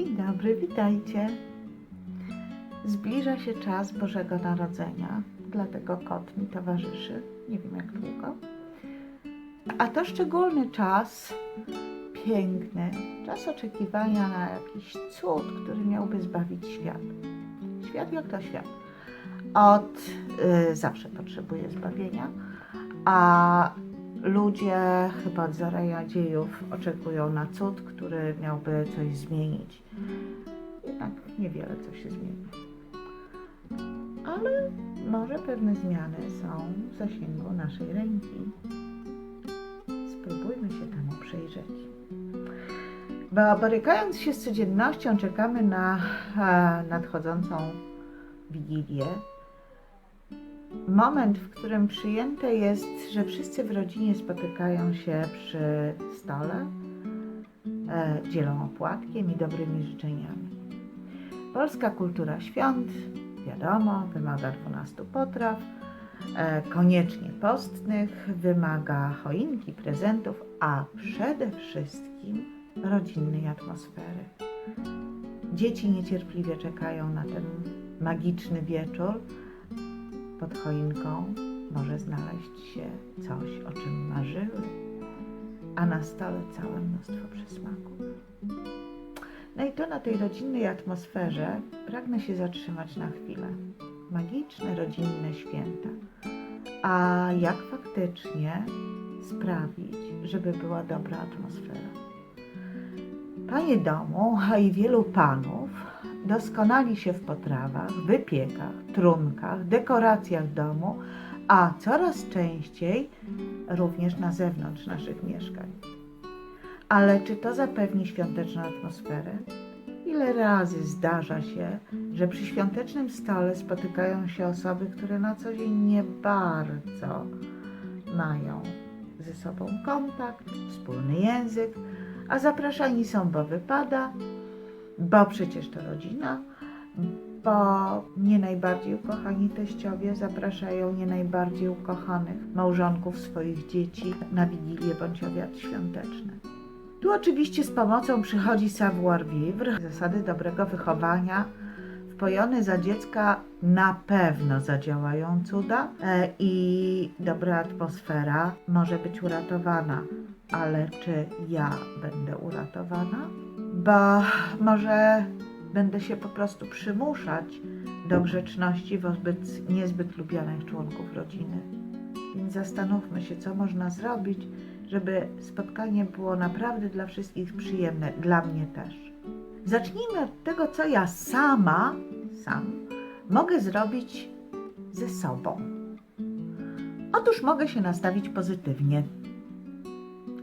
Dzień dobry, witajcie. Zbliża się czas Bożego Narodzenia, dlatego kot mi towarzyszy. Nie wiem jak długo. A to szczególny czas, piękny, czas oczekiwania na jakiś cud, który miałby zbawić świat. Świat jak to świat? Od y, zawsze potrzebuje zbawienia, a ludzie chyba od zarania dziejów oczekują na cud, który miałby coś zmienić. Jednak niewiele co się zmieni. Ale może pewne zmiany są w zasięgu naszej ręki. Spróbujmy się temu przyjrzeć. Bo borykając się z codziennością, czekamy na e, nadchodzącą Wigilię. Moment, w którym przyjęte jest, że wszyscy w rodzinie spotykają się przy stole, e, dzielą opłatkiem i dobrymi życzeniami. Polska kultura świąt, wiadomo, wymaga 12 potraw, e, koniecznie postnych, wymaga choinki, prezentów, a przede wszystkim rodzinnej atmosfery. Dzieci niecierpliwie czekają na ten magiczny wieczór. Pod choinką może znaleźć się coś, o czym marzyły, a na stole całe mnóstwo przysmaków. No i to na tej rodzinnej atmosferze pragnę się zatrzymać na chwilę. Magiczne rodzinne święta. A jak faktycznie sprawić, żeby była dobra atmosfera? Panie domu, a i wielu panów doskonali się w potrawach, wypiekach, trunkach, dekoracjach domu, a coraz częściej również na zewnątrz naszych mieszkań. Ale czy to zapewni świąteczną atmosferę? Ile razy zdarza się, że przy świątecznym stole spotykają się osoby, które na co dzień nie bardzo mają ze sobą kontakt, wspólny język, a zapraszani są, bo wypada, bo przecież to rodzina, bo nie najbardziej ukochani teściowie zapraszają nie najbardziej ukochanych małżonków swoich dzieci na wigilię bądź obiad świąteczny. Tu oczywiście z pomocą przychodzi savoir-vivre, zasady dobrego wychowania. Wpojone za dziecka na pewno zadziałają cuda e, i dobra atmosfera może być uratowana. Ale czy ja będę uratowana? Bo może będę się po prostu przymuszać do grzeczności wobec niezbyt lubianych członków rodziny. Więc zastanówmy się, co można zrobić, żeby spotkanie było naprawdę dla wszystkich przyjemne, dla mnie też. Zacznijmy od tego, co ja sama, sam mogę zrobić ze sobą. Otóż mogę się nastawić pozytywnie.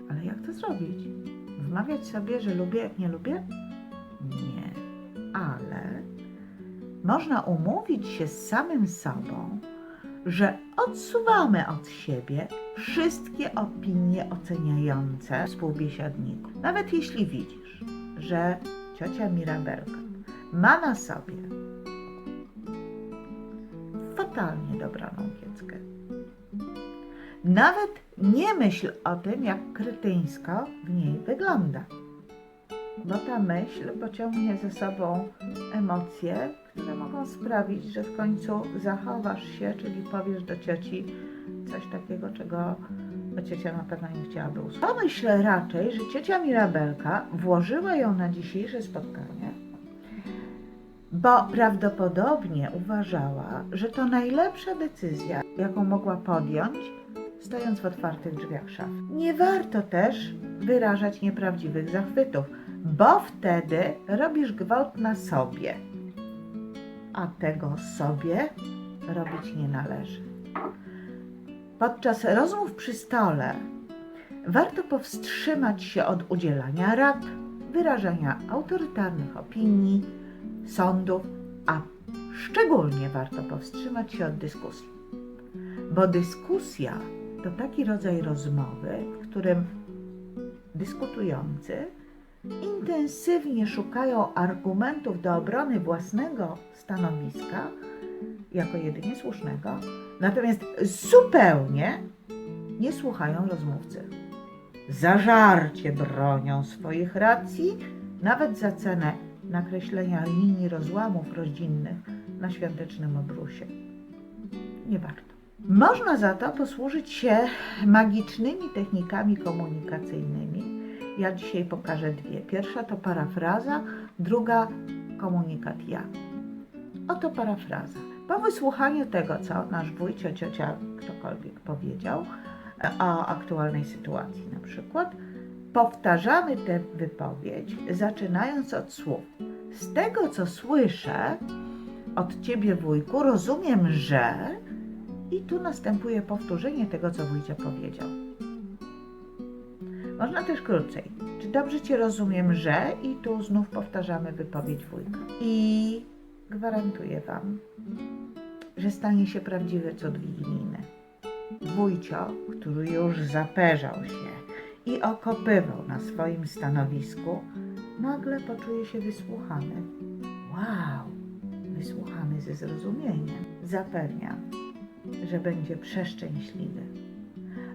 Ale jak to zrobić? Wmawiać sobie, że lubię, jak nie lubię? Nie. Ale można umówić się z samym sobą, że odsuwamy od siebie wszystkie opinie oceniające współbiesiadników. Nawet jeśli widzisz, że ciocia Mirabelka ma na sobie fatalnie dobraną kieckę. Nawet nie myśl o tym, jak krytyńsko w niej wygląda. Bo ta myśl pociągnie ze sobą emocje, które mogą sprawić, że w końcu zachowasz się, czyli powiesz do cioci coś takiego, czego ciocia na pewno nie chciałaby usłyszeć. Pomyśl raczej, że ciocia Mirabelka włożyła ją na dzisiejsze spotkanie, bo prawdopodobnie uważała, że to najlepsza decyzja, jaką mogła podjąć, stojąc w otwartych drzwiach szafy. Nie warto też wyrażać nieprawdziwych zachwytów, bo wtedy robisz gwałt na sobie, a tego sobie robić nie należy. Podczas rozmów przy stole warto powstrzymać się od udzielania rad, wyrażania autorytarnych opinii, sądów, a szczególnie warto powstrzymać się od dyskusji. Bo dyskusja to taki rodzaj rozmowy, w którym dyskutujący intensywnie szukają argumentów do obrony własnego stanowiska jako jedynie słusznego, natomiast zupełnie nie słuchają rozmówcy. Zażarcie bronią swoich racji, nawet za cenę nakreślenia linii rozłamów rodzinnych na świątecznym obrusie. Nie warto. Można za to posłużyć się magicznymi technikami komunikacyjnymi. Ja dzisiaj pokażę dwie. Pierwsza to parafraza, druga komunikat ja. Oto parafraza. Po wysłuchaniu tego, co nasz wujcio, ciocia, ktokolwiek powiedział e, o aktualnej sytuacji na przykład, powtarzamy tę wypowiedź, zaczynając od słów. Z tego, co słyszę od ciebie, wujku, rozumiem, że. I tu następuje powtórzenie tego, co wujcia powiedział. Można też krócej. Czy dobrze cię rozumiem, że? I tu znów powtarzamy wypowiedź wujka. I gwarantuję wam, że stanie się prawdziwy cud wigilijny. Wujcio, który już zaperzał się i okopywał na swoim stanowisku, nagle poczuje się wysłuchany. Wow, wysłuchany ze zrozumieniem. Zapewniam, że będzie przeszczęśliwy.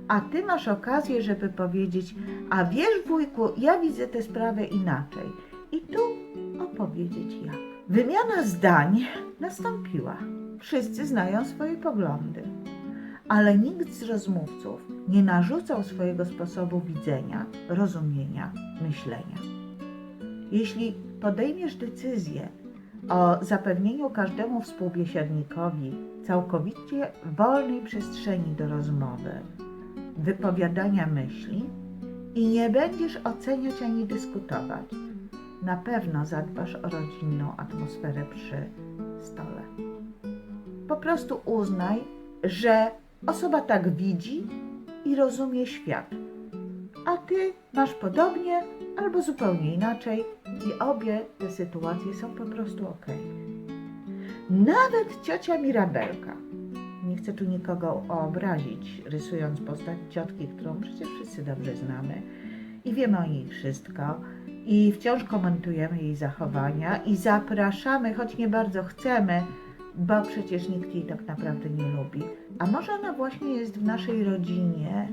A ty masz okazję, żeby powiedzieć: A wiesz, wujku, ja widzę tę sprawę inaczej. I tu opowiedzieć jak. Wymiana zdań nastąpiła. Wszyscy znają swoje poglądy, ale nikt z rozmówców nie narzucał swojego sposobu widzenia, rozumienia, myślenia. Jeśli podejmiesz decyzję o zapewnieniu każdemu współbiesiadnikowi całkowicie wolnej przestrzeni do rozmowy, wypowiadania myśli i nie będziesz oceniać ani dyskutować, na pewno zadbasz o rodzinną atmosferę przy stole. Po prostu uznaj, że osoba tak widzi i rozumie świat, a ty masz podobnie albo zupełnie inaczej i obie te sytuacje są po prostu ok. Nawet ciocia Mirabelka, nie chcę tu nikogo obrazić, rysując postać ciotki, którą przecież wszyscy dobrze znamy i wiemy o niej wszystko i wciąż komentujemy jej zachowania i zapraszamy, choć nie bardzo chcemy, bo przecież nikt jej tak naprawdę nie lubi. A może ona właśnie jest w naszej rodzinie,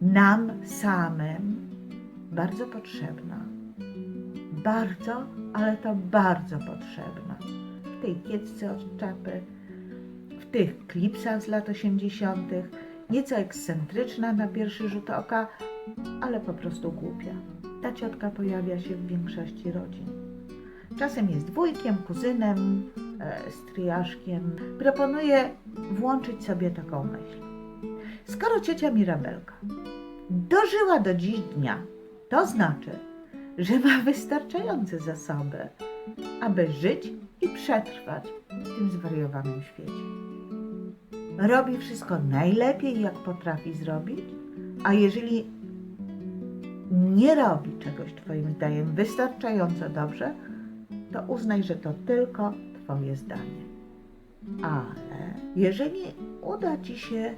nam samym, bardzo potrzebna. Bardzo, ale to bardzo potrzebna. W tej kiecce od czapy, w tych klipsach z lat 80., nieco ekscentryczna na pierwszy rzut oka, ale po prostu głupia. Ta ciotka pojawia się w większości rodzin. Czasem jest wujkiem, kuzynem, e, stryjaszkiem. Proponuję włączyć sobie taką myśl. Skoro ciocia Mirabelka dożyła do dziś dnia, to znaczy, że ma wystarczające zasoby, aby żyć i przetrwać w tym zwariowanym świecie. Robi wszystko najlepiej, jak potrafi zrobić, a jeżeli nie robi czegoś Twoim zdaniem wystarczająco dobrze, to uznaj, że to tylko Twoje zdanie. Ale jeżeli uda Ci się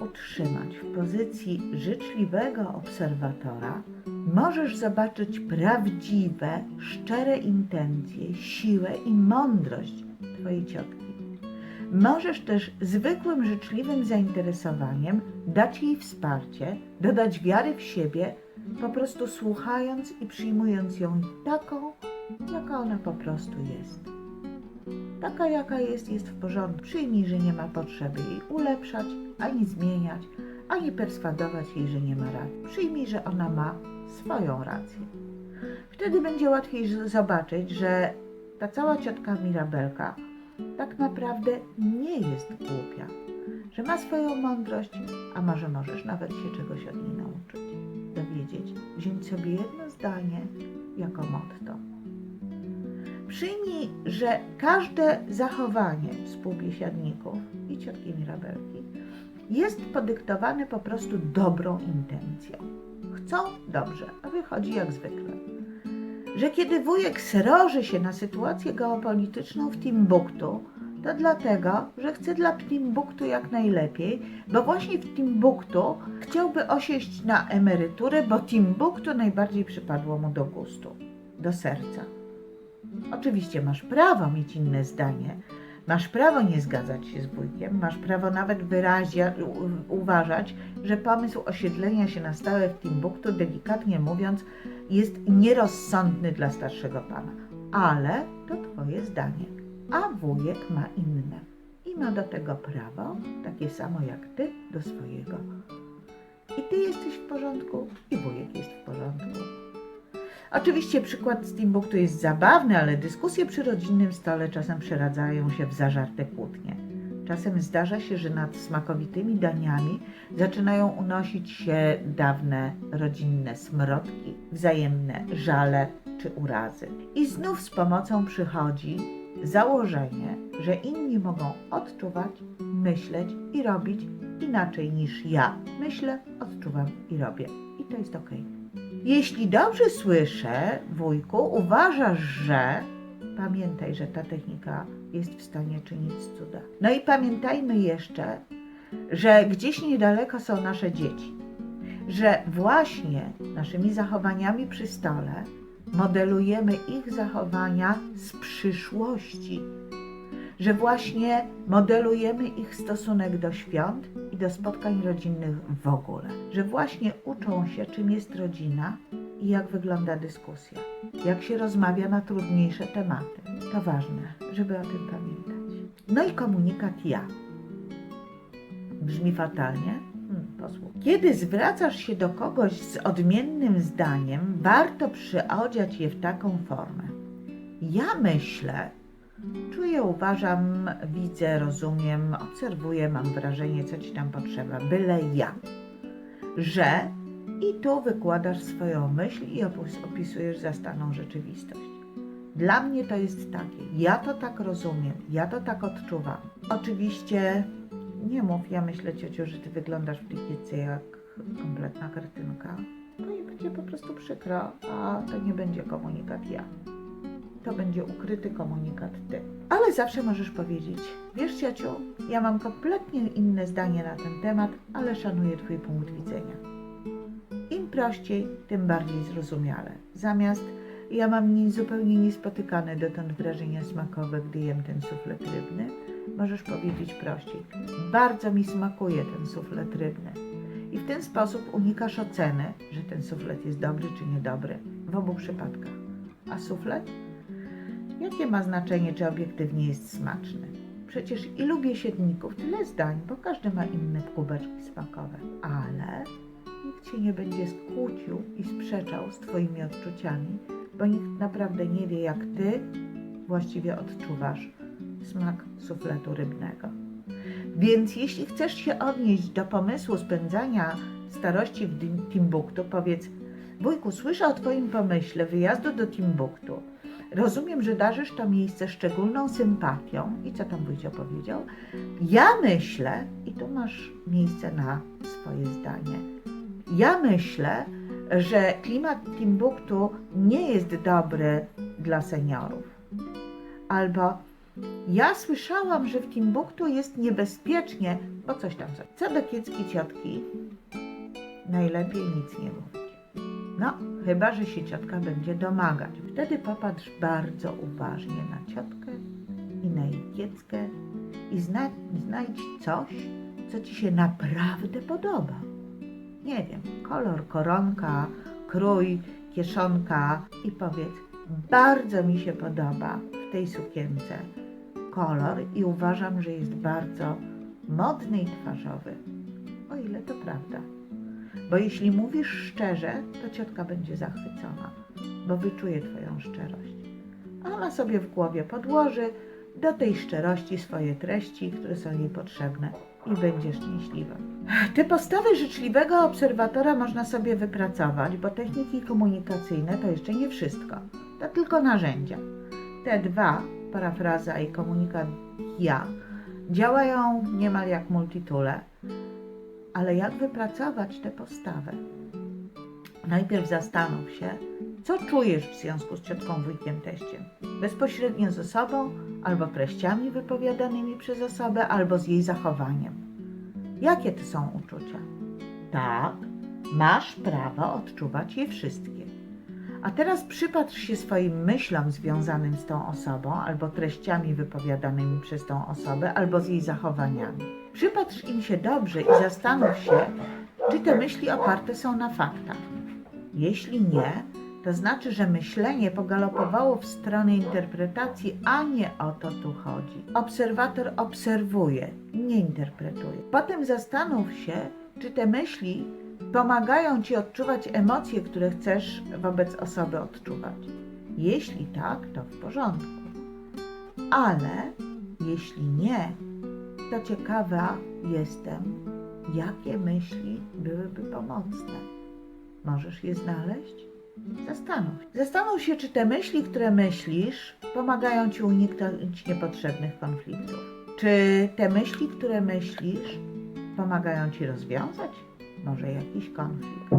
utrzymać w pozycji życzliwego obserwatora, możesz zobaczyć prawdziwe, szczere intencje, siłę i mądrość Twojej ciotki. Możesz też zwykłym, życzliwym zainteresowaniem dać jej wsparcie, dodać wiary w siebie, po prostu słuchając i przyjmując ją taką, jaka ona po prostu jest. Taka, jaka jest, jest w porządku. Przyjmij, że nie ma potrzeby jej ulepszać, ani zmieniać, ani perswadować jej, że nie ma racji. Przyjmij, że ona ma swoją rację. Wtedy będzie łatwiej zobaczyć, że ta cała ciotka Mirabelka tak naprawdę nie jest głupia, że ma swoją mądrość, a może możesz nawet się czegoś od niej nauczyć, dowiedzieć, wziąć sobie jedno zdanie jako motto. Przyjmij, że każde zachowanie współbiesiadników i ciotki Mirabelki jest podyktowane po prostu dobrą intencją. Chcą dobrze, a wychodzi jak zwykle. Że kiedy wujek sroży się na sytuację geopolityczną w Timbuktu, to dlatego, że chce dla Timbuktu jak najlepiej, bo właśnie w Timbuktu chciałby osiąść na emeryturę, bo Timbuktu najbardziej przypadło mu do gustu, do serca. Oczywiście masz prawo mieć inne zdanie, masz prawo nie zgadzać się z wujkiem, masz prawo nawet wyraźnie u- uważać, że pomysł osiedlenia się na stałe w Timbuktu, delikatnie mówiąc, jest nierozsądny dla starszego pana. ale to Twoje zdanie, a wujek ma inne i ma do tego prawo, takie samo jak Ty do swojego. I Ty jesteś w porządku, i wujek jest w porządku. Oczywiście przykład z Timbuktu jest zabawny, ale dyskusje przy rodzinnym stole czasem przeradzają się w zażarte kłótnie. Czasem zdarza się, że nad smakowitymi daniami zaczynają unosić się dawne rodzinne smrodki, wzajemne żale czy urazy. I znów z pomocą przychodzi założenie, że inni mogą odczuwać, myśleć i robić inaczej niż ja myślę, odczuwam i robię. I to jest ok. Jeśli dobrze słyszę, wujku, uważasz, że pamiętaj, że ta technika jest w stanie czynić cuda. No i pamiętajmy jeszcze, że gdzieś niedaleko są nasze dzieci, że właśnie naszymi zachowaniami przy stole modelujemy ich zachowania z przyszłości, że właśnie modelujemy ich stosunek do świąt i do spotkań rodzinnych w ogóle, że właśnie uczą się, czym jest rodzina i jak wygląda dyskusja, jak się rozmawia na trudniejsze tematy. To ważne, żeby o tym pamiętać. No i komunikat ja. Brzmi fatalnie? Hmm, posłuchaj. Kiedy zwracasz się do kogoś z odmiennym zdaniem, warto przyodziać je w taką formę. Ja myślę, czuję, uważam, widzę, rozumiem, obserwuję, mam wrażenie, co ci tam potrzeba, byle ja. Że i tu wykładasz swoją myśl i opis- opisujesz zastaną rzeczywistość. Dla mnie to jest takie, ja to tak rozumiem, ja to tak odczuwam. Oczywiście nie mów, ja myślę ciociu, że ty wyglądasz w tej kiece jak kompletna kartynka. No i będzie po prostu przykro, a to nie będzie komunikat ja. To będzie ukryty komunikat ty. Ale zawsze możesz powiedzieć, wiesz ciociu, ja mam kompletnie inne zdanie na ten temat, ale szanuję twój punkt widzenia. Im prościej, tym bardziej zrozumiale. Zamiast ja mam nie, zupełnie niespotykane dotąd wrażenia smakowe, gdy jem ten suflet rybny, możesz powiedzieć prościej. Bardzo mi smakuje ten suflet rybny. I w ten sposób unikasz oceny, że ten suflet jest dobry czy niedobry w obu przypadkach. A suflet? Jakie ma znaczenie, czy obiektywnie jest smaczny? Przecież ilu biesiedników, tyle zdań, bo każdy ma inne kubeczki smakowe. Ale nikt się nie będzie skłócił i sprzeczał z Twoimi odczuciami, bo nikt naprawdę nie wie, jak Ty właściwie odczuwasz smak sufletu rybnego. Więc jeśli chcesz się odnieść do pomysłu spędzania starości w Timbuktu, powiedz: Wujku, słyszę o Twoim pomyśle wyjazdu do Timbuktu. Rozumiem, że darzysz to miejsce szczególną sympatią. I co tam wujcio powiedział? Ja myślę, i tu masz miejsce na swoje zdanie. Ja myślę, że klimat Timbuktu nie jest dobry dla seniorów. Albo ja słyszałam, że w Timbuktu jest niebezpiecznie, bo coś tam coś. Co do kiecki ciotki, najlepiej nic nie mówić. No, chyba, że się ciotka będzie domagać. Wtedy popatrz bardzo uważnie na ciotkę i na jej kieckę i zna, znajdź coś, co ci się naprawdę podoba. Nie wiem, kolor koronka, krój, kieszonka i powiedz, bardzo mi się podoba w tej sukience kolor i uważam, że jest bardzo modny i twarzowy. O ile to prawda. Bo jeśli mówisz szczerze, to ciotka będzie zachwycona, bo wyczuje Twoją szczerość. A ona sobie w głowie podłoży do tej szczerości swoje treści, które są jej potrzebne i będzie szczęśliwa. Te postawy życzliwego obserwatora można sobie wypracować, bo techniki komunikacyjne to jeszcze nie wszystko. To tylko narzędzia. Te dwa, parafraza i komunikat ja, działają niemal jak multitule. Ale jak wypracować tę postawę? Najpierw zastanów się, co czujesz w związku z ciotką, wujkiem, teściem. Bezpośrednio z osobą, albo treściami wypowiadanymi przez osobę, albo z jej zachowaniem. Jakie to są uczucia? Tak, masz prawo odczuwać je wszystkie. A teraz przypatrz się swoim myślom związanym z tą osobą, albo treściami wypowiadanymi przez tą osobę, albo z jej zachowaniami. Przypatrz im się dobrze i zastanów się, czy te myśli oparte są na faktach. Jeśli nie, To znaczy, że myślenie pogalopowało w stronę interpretacji, a nie o to tu chodzi. Obserwator obserwuje, nie interpretuje. Potem zastanów się, czy te myśli pomagają ci odczuwać emocje, które chcesz wobec osoby odczuwać. Jeśli tak, to w porządku. Ale jeśli nie, to ciekawa jestem, jakie myśli byłyby pomocne. Możesz je znaleźć? Zastanów. Zastanów się, czy te myśli, które myślisz, pomagają ci uniknąć niepotrzebnych konfliktów. Czy te myśli, które myślisz, pomagają ci rozwiązać może jakiś konflikt.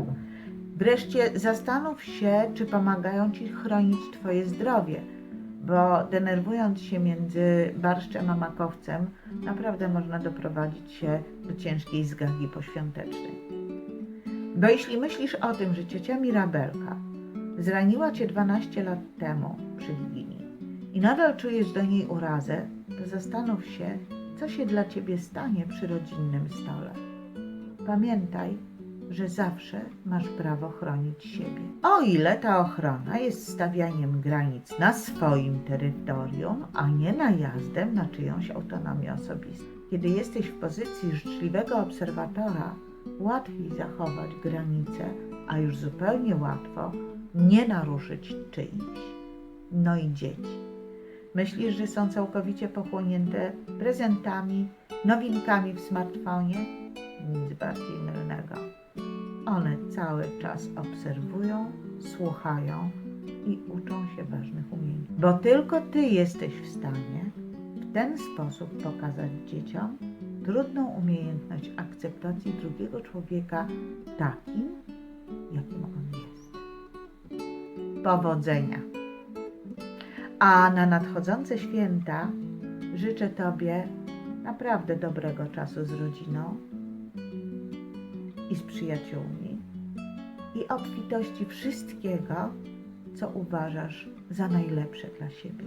Wreszcie zastanów się, czy pomagają ci chronić Twoje zdrowie, bo denerwując się między barszczem a makowcem, naprawdę można doprowadzić się do ciężkiej zgagi poświątecznej. Bo jeśli myślisz o tym, że ciocia Mirabelka zraniła cię 12 lat temu przy Wigilii i nadal czujesz do niej urazę, to zastanów się, co się dla ciebie stanie przy rodzinnym stole. Pamiętaj, że zawsze masz prawo chronić siebie. O ile ta ochrona jest stawianiem granic na swoim terytorium, a nie najazdem na czyjąś autonomię osobistą. Kiedy jesteś w pozycji życzliwego obserwatora, łatwiej zachować granice, a już zupełnie łatwo nie naruszyć czyjś. No i dzieci. Myślisz, że są całkowicie pochłonięte prezentami, nowinkami w smartfonie? Nic bardziej mylnego. One cały czas obserwują, słuchają i uczą się ważnych umiejętności. Bo tylko ty jesteś w stanie w ten sposób pokazać dzieciom trudną umiejętność akceptacji drugiego człowieka takim, jakim on jest. Powodzenia! A na nadchodzące święta życzę Tobie naprawdę dobrego czasu z rodziną i z przyjaciółmi i obfitości wszystkiego, co uważasz za najlepsze dla siebie.